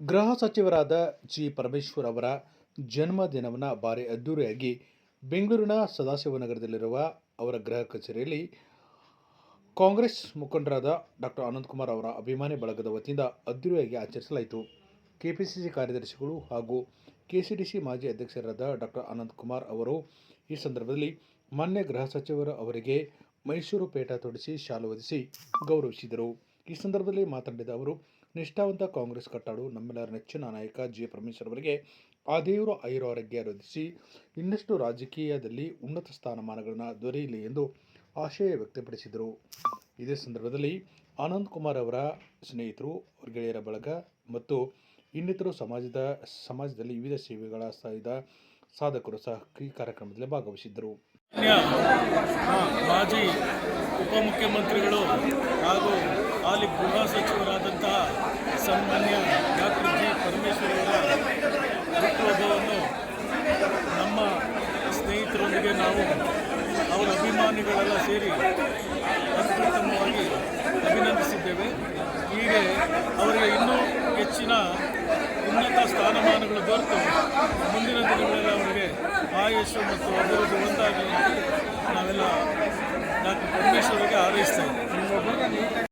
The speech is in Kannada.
ಗೃಹ ಸಚಿವರಾದ ಜಿ. ಪರಮೇಶ್ವರ್ ಅವರ ಜನ್ಮದಿನವನ್ನು ಭಾರಿ ಅದ್ದೂರಿಯಾಗಿ ಬೆಂಗಳೂರಿನ ಸದಾಶಿವನಗರದಲ್ಲಿರುವ ಅವರ ಗೃಹ ಕಚೇರಿಯಲ್ಲಿ ಕಾಂಗ್ರೆಸ್ ಮುಖಂಡರಾದ ಡಾಕ್ಟರ್ ಅನಂತಕುಮಾರ್ ಅವರ ಅಭಿಮಾನಿ ಬಳಗದ ವತಿಯಿಂದ ಅದ್ದೂರಿಯಾಗಿ ಆಚರಿಸಲಾಯಿತು. ಕೆಪಿಸಿಸಿ ಕಾರ್ಯದರ್ಶಿಗಳು ಹಾಗೂ ಕೆಸಿಡಿಸಿ ಮಾಜಿ ಅಧ್ಯಕ್ಷರಾದ ಡಾಕ್ಟರ್ ಅನಂತಕುಮಾರ್ ಅವರು ಈ ಸಂದರ್ಭದಲ್ಲಿ ಮಾನ್ಯ ಗೃಹ ಸಚಿವರು ಅವರಿಗೆ ಮೈಸೂರು ಪೇಟ ತೊಡಿಸಿ ಶಾಲು ಒದಿಸಿ ಗೌರವಿಸಿದರು. ಈ ಸಂದರ್ಭದಲ್ಲಿ ಮಾತನಾಡಿದ ಅವರು ನಿಷ್ಠಾವಂತ ಕಾಂಗ್ರೆಸ್ ಕಟ್ಟಾಡು ನಮ್ಮೆಲ್ಲರ ನೆಚ್ಚಿನ ನಾಯಕ ಜಿ. ಪರಮೇಶ್ವರ್ ಅವರಿಗೆ ಆ ದೇವರು ಐರಾರೋಗ್ಯ ರೋಧಿಸಿ, ಇನ್ನಷ್ಟು ರಾಜಕೀಯದಲ್ಲಿ ಉನ್ನತ ಸ್ಥಾನಮಾನಗಳನ್ನು ದೊರೆಯಲಿ ಎಂದು ಆಶಯ ವ್ಯಕ್ತಪಡಿಸಿದರು. ಇದೇ ಸಂದರ್ಭದಲ್ಲಿ ಆನಂದ್ ಕುಮಾರ್ ಅವರ ಸ್ನೇಹಿತರು ಗೆಳೆಯರ ಬಳಗ ಮತ್ತು ಇನ್ನಿತರು ಸಮಾಜದ, ಸಮಾಜದಲ್ಲಿ ವಿವಿಧ ಸೇವೆಗಳ ಸಾಧಿದ ಸಾಧಕರು ಸಹ ಈ ಕಾರ್ಯಕ್ರಮದಲ್ಲಿ ಭಾಗವಹಿಸಿದ್ದರು. ಮಾಜಿ ಉಪಮುಖ್ಯಮಂತ್ರಿಗಳು ಹಾಗೂ ಹಾಲಿ ಗೃಹ ಸಚಿವರಾದಂತಹ ಸನ್ಮಾನ್ಯ ಡಾಕ್ಟರ್ ಜಿ. ಪರಮೇಶ್ವರ್ ಅವರ ಹುಟ್ಟುಹಬ್ಬವನ್ನು ನಮ್ಮ ಸ್ನೇಹಿತರೊಂದಿಗೆ ನಾವು ಅವರ ಅಭಿಮಾನಿಗಳೆಲ್ಲ ಸೇರಿ ಅತ್ಯುತ್ತಮವಾಗಿ ಅಭಿನಂದಿಸಿದ್ದೇವೆ. ಹೀಗೆ ಅವರಿಗೆ ಇನ್ನೂ ಹೆಚ್ಚಿನ ಉನ್ನತ ಸ್ಥಾನಮಾನಗಳು ದೊರೆತು ಮುಂದಿನ ದಿನಗಳಲ್ಲಿ ಅವರಿಗೆ ಆಯಸ್ಸು ಮತ್ತು ಅಭಿವೃದ್ಧಿ